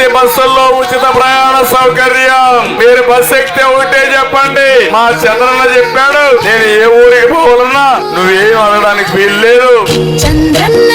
AC బస్సుల్లో ఉచిత ప్రయాణ సౌకర్యం. మీరు బస్సు ఎక్కితే ఒకటే చెప్పండి. మా చంద్రన్న చెప్పాడు నేను ఏ ఊరికి పోవాలన్నా నువ్వేం అడగడానికి వీల్లేదు. చంద్రన్న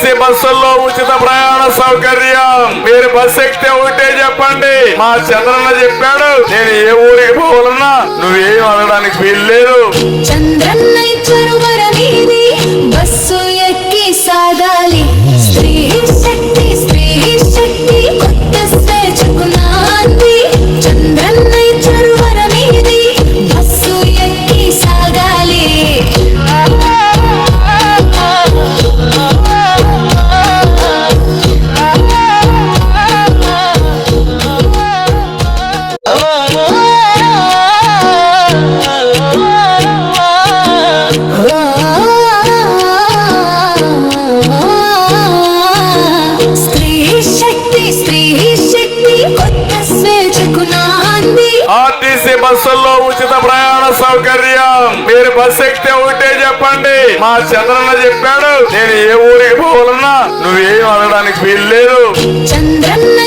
ఆర్టీసీ బస్సుల్లో ఉచిత ప్రయాణ సౌకర్యం. మీరు బస్ ఎక్కితే ఒకటే చెప్పండి. మా చంద్రన్న చెప్పాడు నేను ఏ ఊరికి పోవాలన్నా నువ్వేం అడగడానికి వీల్లేదు. చంద్రన్న ఆర్టీసీ బస్సుల్లో ఉచిత ప్రయాణ సౌకర్యం. మీరు బస్సు ఎక్కితే ఒకటే చెప్పండి. మా చంద్రన్న చెప్పాడు నేను ఏ ఊరికి పోవాలన్నా నువ్వేం అనడానికి వీల్లేదు. చంద్రన్న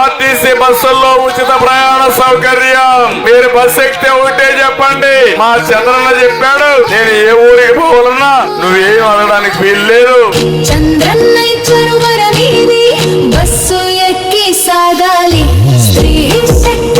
ఆర్టీసీ బస్సుల్లో ఉచిత ప్రయాణ సౌకర్యం. మీరు బస్ ఎక్కితే ఒకటే చెప్పండి. మా చంద్రన్న చెప్పాడు నేను ఏ ఊరికి పోవాలన్నా నువ్వేం అనడానికి వీలు లేదు బస్సు ఎక్కి సాగాలి. స్త్రీ శక్తి